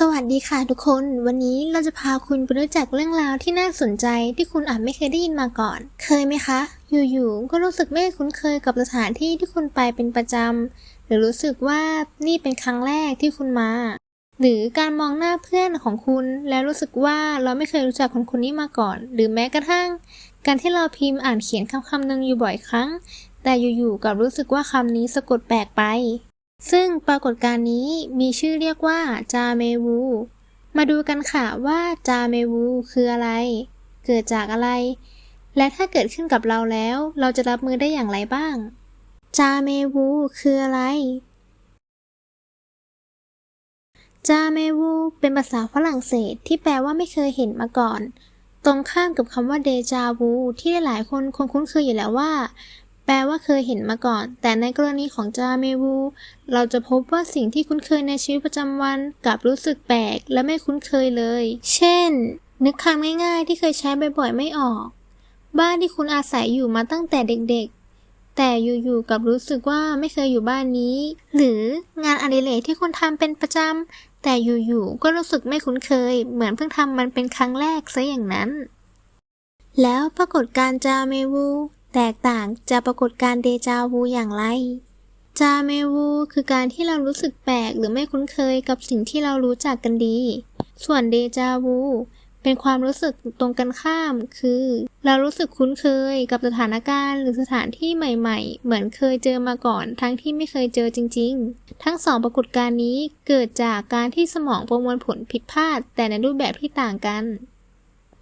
สวัสดีค่ะทุกคน วันนี้เราจะพาคุณไปรู้จักเรื่องราวที่น่าสนใจที่คุณอาจไม่เคยได้ยินมาก่อน เคยไหมคะ อยู่ๆ ก็รู้สึกไม่คุ้นเคยกับสถานที่ที่คุณไปเป็นประจำ หรือรู้สึกว่านี่เป็นครั้งแรกที่คุณมา หรือการมองหน้าเพื่อนของคุณ แล้วรู้สึกว่าเราไม่เคยรู้จักคนคนนี้มาก่อน หรือแม้กระทั่ง การที่เราพิมพ์อ่านเขียนคำคำหนึ่งอยู่บ่อยครั้ง แต่อยู่ๆกับรู้สึกว่าคำนี้สะกดแปลกไป ซึ่งปรากฏการณ์นี้มีชื่อเรียกว่าจาเมวู มาดูกันค่ะว่าจาเมวูคืออะไร เกิดจากอะไร และถ้าเกิดขึ้นกับเราแล้ว เราจะรับมือได้อย่างไรบ้าง จาเมวูคืออะไร จาเมวูเป็นภาษาฝรั่งเศสที่แปลว่าไม่เคยเห็นมาก่อน ตรงข้ามกับคำว่าเดจาวูที่หลายคนคงคุ้นเคยอยู่แล้วว่า แปลว่าเคยเห็นมาก่อน แต่ในกรณีของจาเมวู เราจะพบว่าสิ่งที่คุ้นเคยในชีวิตประจำวันกลับรู้สึกแปลกและไม่คุ้นเคยเลย เช่น นึกคำง่ายๆ ที่เคยใช้บ่อยๆไม่ออก บ้านที่คุณอาศัยอยู่มาตั้งแต่เด็กๆ แต่อยู่ๆกับรู้สึกว่าไม่เคยอยู่บ้านนี้ หรืองานอดิเรกที่คุณทำเป็นประจำแต่อยู่ๆก็รู้สึกไม่คุ้นเคย เหมือนเพิ่งทำมันเป็นครั้งแรกซะอย่างนั้นแล้วปรากฏการจาเมวู แตกต่างจากปรากฏการเดจาวูอย่างไร จาเมวูคือการที่เรารู้สึกแปลกหรือไม่คุ้นเคยกับสิ่งที่เรารู้จักกันดี ส่วนเดจาวูเป็นความรู้สึกตรงกันข้าม คือ เรารู้สึกคุ้นเคยกับสถานการณ์หรือสถานที่ใหม่ๆ เหมือนเคยเจอมาก่อน ทั้งที่ไม่เคยเจอจริง ๆ ทั้งสองปรากฏการณ์นี้เกิดจากการที่สมองประมวลผลผิดพลาด แต่ในรูปแบบที่ต่างกัน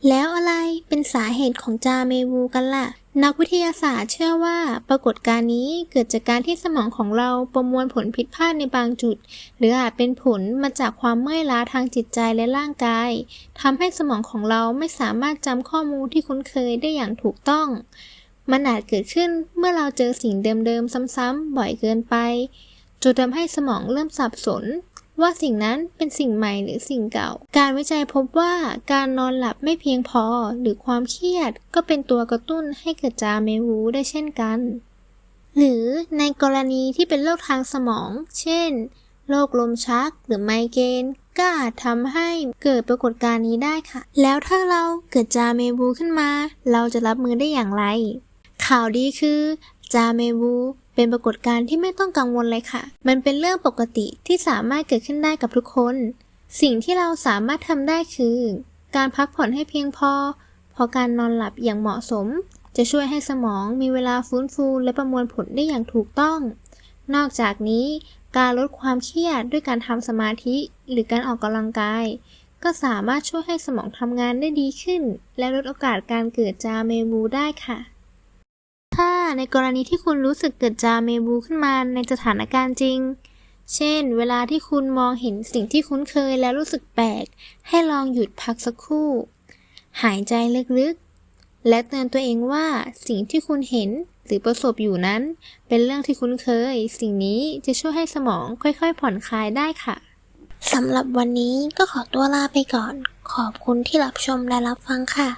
แล้วอะไรเป็นสาเหตุของจาเมวูกันล่ะ นักวิทยาศาสตร์เชื่อว่าปรากฏการณ์นี้เกิดจากการที่สมองของเราประมวลผลผิดพลาดในบางจุด หรืออาจเป็นผลมาจากความเมื่อยล้าทางจิตใจและร่างกายทำให้สมองของเราไม่สามารถจำข้อมูลที่คุ้นเคยได้อย่างถูกต้อง มันอาจเกิดขึ้นเมื่อเราเจอสิ่งเดิมๆ ซ้ำๆบ่อยเกินไปจนทำให้สมองเริ่มสับสน ว่าสิ่งนั้นเป็นสิ่งใหม่หรือสิ่งเก่า การวิจัยพบว่าการนอนหลับไม่เพียงพอหรือความเครียด ก็เป็นตัวกระตุ้นให้เกิดจาเมวูได้เช่นกัน หรือในกรณีที่เป็นโรคทางสมอง เช่น โรคลมชักหรือไมเกรนก็อาจทำให้เกิดปรากฏการณ์นี้ได้ค่ะ แล้วถ้าเราเกิดจาเมวูขึ้นมา เราจะรับมือได้อย่างไร ข่าวดีคือ จาเมวู เป็นปรากฏการณ์ที่ไม่ต้องกังวลเลยค่ะ มันเป็นเรื่องปกติที่สามารถเกิดขึ้นได้กับทุกคน สิ่งที่เราสามารถทำได้คือ การพักผ่อนให้เพียงพอพราะการนอนหลับอย่างเหมาะสม จะช่วยให้สมองมีเวลาฟื้นฟูและประมวลผลได้อย่างถูกต้อง นอกจากนี้การลดความเครียดด้วยการทำสมาธิ หรือการออกกำลังกาย ก็สามารถช่วยให้สมองทำงานได้ดีขึ้น และลดโอกาสการเกิดจาเมวูได้ค่ะ ถ้าในกรณีที่คุณรู้สึกเกิดจาเมบูขึ้นมาในสถานการณ์จริง เช่น เวลาที่คุณมองเห็นสิ่งที่คุ้นเคยแล้วรู้สึกแปลก ให้ลองหยุดพักสักครู่ หายใจลึกๆ และเตือนตัวเองว่าสิ่งที่คุณเห็นหรือประสบอยู่นั้น เป็นเรื่องที่คุ้นเคย สิ่งนี้จะช่วยให้สมองค่อยๆ ผ่อนคลายได้ค่ะสำหรับวันนี้ก็ขอตัวลาไปก่อน ขอบคุณที่รับชมและรับฟังค่ะ